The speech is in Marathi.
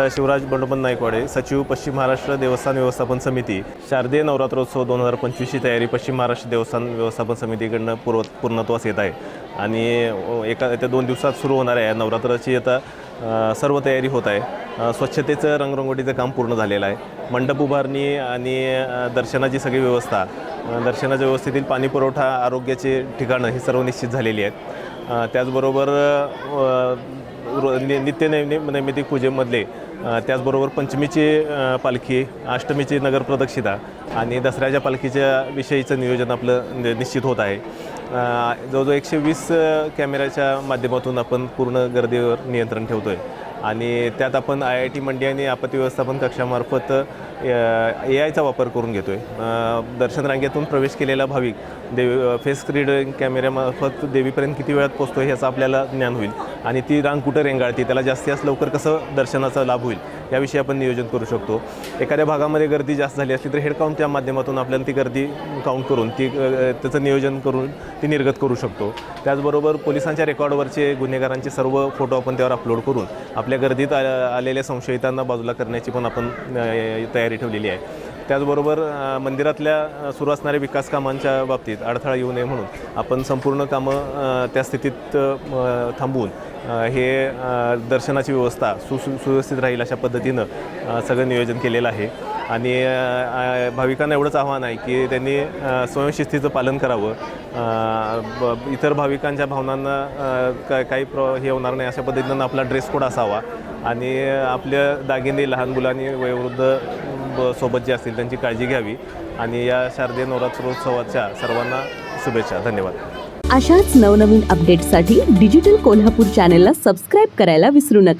शिवराज बंडोपंत नाईकवाडे सचिव पश्चिम महाराष्ट्र देवस्थान व्यवस्थापन समिती शारदीय नवरात्रोत्सव दोन हजार पंचवीसची तयारी पश्चिम महाराष्ट्र देवस्थान व्यवस्थापन समितीकडनं पूर्व पूर्णत्वास येत आहे. आणि एका त्या दोन दिवसात सुरू होणाऱ्या आहे. नवरात्राची आता सर्व तयारी होत आहे. स्वच्छतेचं रंगरंगोटीचं काम पूर्ण झालेलं आहे. मंडप उभारणी आणि दर्शनाची सगळी व्यवस्था दर्शनाच्या व्यवस्थेतील पाणी पुरवठा आरोग्याची ठिकाणं ही सर्व निश्चित झालेली आहेत. त्याचबरोबर रो- नि नित्य नैम नैमितिक पूजेमधले त्याचबरोबर पंचमीची पालखी अष्टमीची नगर प्रदक्षिणा आणि दसऱ्याच्या पालखीच्या विषयीचं नियोजन आपलं नि- निश्चित होत आहे. जवळजवळ एकशे वीस कॅमेऱ्याच्या माध्यमातून आपण पूर्ण गर्दीवर नियंत्रण ठेवतो आहे आणि त्यात आपण आय आय टी मंडी आणि आपत्ती व्यवस्थापन कक्षामार्फत ए आयचा वापर करून घेतो आहे दर्शन रांगेतून प्रवेश केलेला भाविक देवी फेस रिडिंग कॅमेऱ्यामार्फत देवीपर्यंत किती वेळात पोचतो ह्याचं आपल्याला ज्ञान होईल. आणि ती रांग कुठं रेंगाळते त्याला जास्तीत जास्त लवकर कसं दर्शनाचा लाभ होईल याविषयी आपण नियोजन करू शकतो. एखाद्या भागामध्ये गर्दी जास्त झाली असली तर हेडकाउंटच्या माध्यमातून आपल्याला ती गर्दी काउंट करून ती त्याचं नियोजन करून ती निर्गत करू शकतो. त्याचबरोबर पोलिसांच्या रेकॉर्डवरचे गुन्हेगारांचे सर्व फोटो आपण त्यावर अपलोड करून आपल्या गर्दीत आ- आलेल्या संशयितांना बाजूला करण्याची पण आपण तयारी ठेवलेली आहे. त्याचबरोबर मंदिरातल्या सुरू असणाऱ्या विकास कामांच्या बाबतीत अडथळा येऊ नये म्हणून आपण संपूर्ण कामं त्या स्थितीत थांबवून हे दर्शनाची व्यवस्था सुसु सुव्यवस्थित राहील अशा पद्धतीनं सगळं नियोजन केलेलं आहे. आणि भाविकांना एवढंच आव्हान आहे की त्यांनी स्वयंशिस्तीचं पालन करावं. ब- इतर भाविकांच्या भावनांना का काही प्र हे होणार नाही अशा पद्धतीनं आपला ड्रेस कोड असावा. आणि आपल्या दागिने लहान मुलांनी वयोवृद्ध ब- सोबत जे असतील त्यांची काळजी घ्यावी. आणि या शारदीय नवरात्रोत्सवाच्या सर्वांना शुभेच्छा. धन्यवाद. अशाच नवनवीन अपडेटसाठी डिजिटल कोल्हापूर चॅनेलला सबस्क्राईब करायला विसरू नका.